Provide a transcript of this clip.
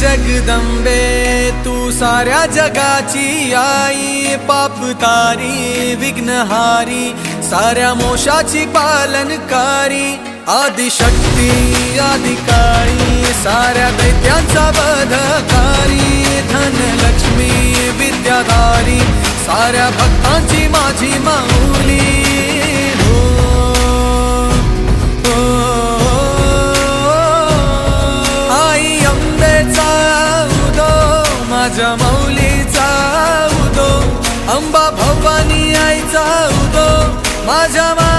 जगदंबे तू साऱ्या जगाची आई पाप तारी विघ्नहारी साऱ्या मोशाची पालनकारी आदिशक्ती आदिकाळी साऱ्या दैत्यांचा बधकारी धनलक्ष्मी विद्याधारी साऱ्या भक्तांची माझी माऊली माझ्या माऊलीचा उदो अंबा भवानी आईचा उदो माझ्या माऊलीचा उदो माझ्या